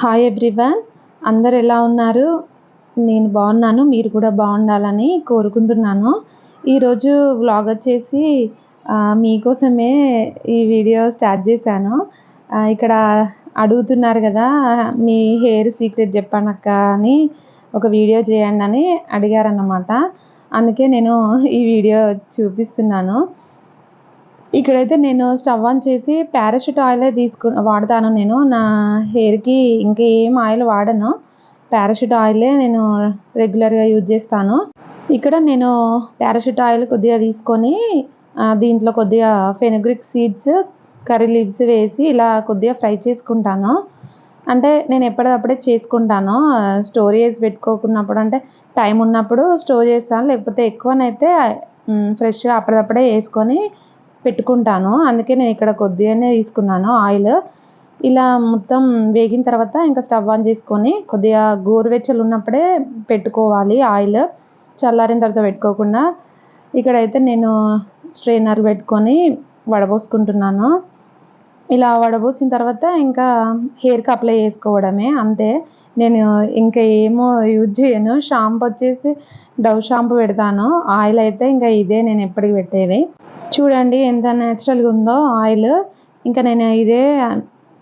Hi everyone అందరు ఎలా ఉన్నారు? నేను బాగున్నాను. మీరు కూడా బాగుండాలని కోరుకుంటున్నాను. ఈరోజు వ్లాగ్ వచ్చేసి మీకోసమే ఈ వీడియో స్టార్ట్ చేశాను. ఇక్కడ అడుగుతున్నారు కదా మీ హెయిర్ సీక్రెట్ చెప్పానక్క అని ఒక వీడియో చేయండి అని అడిగారన్నమాట. అందుకే నేను ఈ వీడియో చూపిస్తున్నాను. ఇక్కడైతే నేను స్టవ్ ఆన్ చేసి పారాషూట్ ఆయిలే తీసుకు వాడతాను నేను. నా హెయిర్కి ఇంకేం ఆయిల్ వాడను. పారాషూట్ ఆయిలే నేను రెగ్యులర్గా యూజ్ చేస్తాను. ఇక్కడ నేను పారాషూట్ ఆయిల్ కొద్దిగా తీసుకొని దీంట్లో కొద్దిగా ఫెనుగ్రిక్ సీడ్స్ కర్రీ లీవ్స్ వేసి ఇలా కొద్దిగా ఫ్రై చేసుకుంటాను. అంటే నేను ఎప్పటికప్పుడే చేసుకుంటాను. స్టోర్ చేసి పెట్టుకోకున్నప్పుడు అంటే టైం ఉన్నప్పుడు స్టోర్ చేస్తాను. లేకపోతే ఎక్కువనైతే ఫ్రెష్గా అప్పటికప్పుడే వేసుకొని పెట్టుకుంటాను. అందుకే నేను ఇక్కడ కొద్దిగానే తీసుకున్నాను ఆయిల్. ఇలా మొత్తం వేగిన తర్వాత ఇంకా స్టవ్ ఆన్ చేసుకొని కొద్దిగా గోరువెచ్చలు ఉన్నప్పుడే పెట్టుకోవాలి ఆయిల్. చల్లారిన తర్వాత పెట్టుకోకుండా ఇక్కడైతే నేను స్ట్రైనర్ పెట్టుకొని వడబోసుకుంటున్నాను. ఇలా వడబోసిన తర్వాత ఇంకా హెయిర్కి అప్లై చేసుకోవడమే అంతే. నేను ఇంకా ఏమో యూజ్ చేయను. షాంపూ వచ్చేసి డవ్ షాంపూ పెడతాను. ఆయిల్ అయితే ఇంకా ఇదే నేను ఎప్పటికి పెట్టేది. చూడండి ఎంత న్యాచురల్గా ఉందో ఆయిల్. ఇంకా నేను ఇదే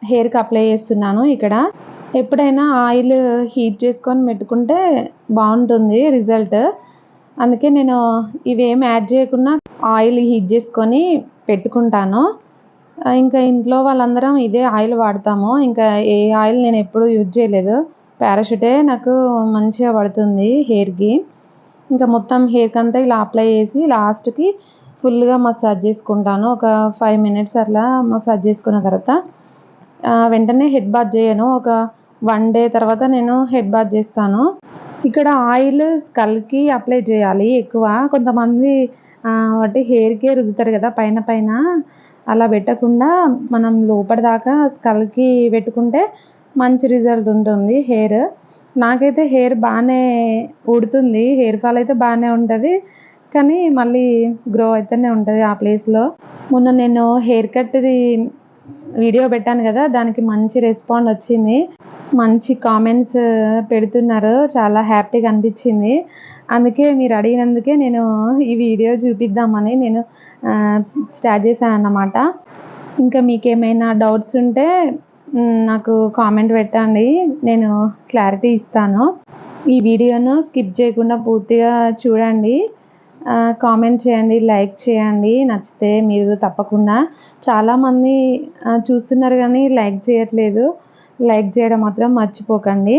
హెయిర్కి అప్లై చేస్తున్నాను ఇక్కడ. ఎప్పుడైనా ఆయిల్ హీట్ చేసుకొని పెట్టుకుంటే బాగుంటుంది రిజల్ట్ అందుకే నేను ఇవేం యాడ్ చేయకుండా ఆయిల్ హీట్ చేసుకొని పెట్టుకుంటాను. ఇంకా ఇంట్లో వాళ్ళందరం ఇదే ఆయిల్ వాడతాము. ఇంకా ఏ ఆయిల్ నేను ఎప్పుడూ యూజ్ చేయలేదు. పారాషూటే నాకు మంచిగా పడుతుంది హెయిర్కి ఇంకా మొత్తం హెయిర్కి అంతా ఇలా అప్లై చేసి లాస్ట్కి ఫుల్గా మసాజ్ చేసుకుంటాను. ఒక ఫైవ్ మినిట్స్ అట్లా మసాజ్ చేసుకున్న తర్వాత వెంటనే హెడ్ బాత్ చేయను. ఒక వన్ డే తర్వాత నేను హెడ్ బాత్ చేస్తాను. ఇక్కడ ఆయిల్ స్కల్కి అప్లై చేయాలి ఎక్కువ. కొంతమంది ఆ, వాటి హెయిర్కే రుద్దుతారు కదా పైన పైన. అలా పెట్టకుండా మనం లోపల దాకా స్కల్కి పెట్టుకుంటే మంచి రిజల్ట్ ఉంటుంది హెయిర్. నాకైతే హెయిర్ బాగానే ఉడుతుంది హెయిర్ ఫాల్ అయితే బాగానే ఉంటుంది. కానీ మళ్ళీ గ్రో అయితేనే ఉంటుంది ఆ ప్లేస్లో మొన్న నేను హెయిర్ కట్ది వీడియో పెట్టాను కదా దానికి మంచి రెస్పాండ్ వచ్చింది. మంచి కామెంట్స్ పెడుతున్నారు చాలా హ్యాపీగా అనిపించింది. అందుకే మీరు అడిగినందుకే నేను ఈ వీడియో చూపిద్దామని నేను స్టార్ట్ చేశాను అన్నమాట ఇంకా మీకు ఏమైనా డౌట్స్ ఉంటే నాకు కామెంట్ పెట్టండి నేను క్లారిటీ ఇస్తాను. ఈ వీడియోను స్కిప్ చేయకుండా పూర్తిగా చూడండి. కామెంట్ చేయండి లైక్ చేయండి. నచ్చితే మీరు తప్పకుండా చాలామంది చూస్తున్నారు కానీ లైక్ చేయట్లేదు. లైక్ చేయడం మాత్రం మర్చిపోకండి.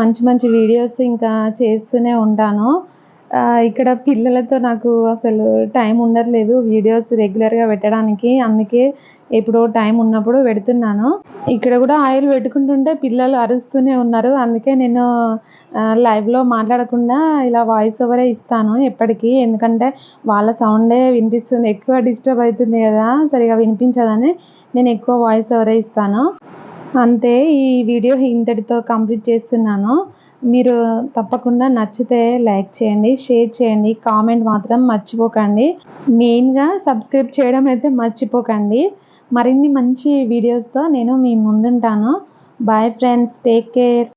మంచి మంచి వీడియోస్ ఇంకా చేస్తూనే ఉంటాను. ఇక్కడ పిల్లలతో నాకు అసలు టైం ఉండట్లేదు. వీడియోస్ రెగ్యులర్గా పెట్టడానికి. అందుకే ఎప్పుడో టైం ఉన్నప్పుడు పెడుతున్నాను. ఇక్కడ కూడా ఆయిల్ పెట్టుకుంటుంటే పిల్లలు అరుస్తూనే ఉన్నారు. అందుకే నేను లైవ్లో మాట్లాడకుండా ఇలా వాయిస్ ఓవరే ఇస్తాను ఎప్పటికీ. ఎందుకంటే వాళ్ళ సౌండే వినిపిస్తుంది. ఎక్కువ డిస్టర్బ్ అవుతుంది కదా సరిగా వినిపించదని నేను ఎక్కువ వాయిస్ ఓవరే ఇస్తాను. అంతే ఈ వీడియో ఇంతటితో కంప్లీట్ చేస్తున్నాను. మీరు తప్పకుండా నచ్చితే లైక్ చేయండి షేర్ చేయండి కామెంట్ మాత్రం మర్చిపోకండి. మెయిన్గా సబ్స్క్రైబ్ చేయడం అయితే మర్చిపోకండి. మరిన్ని మంచి వీడియోస్తో నేను మీ ముందుంటాను. Bye friends take care.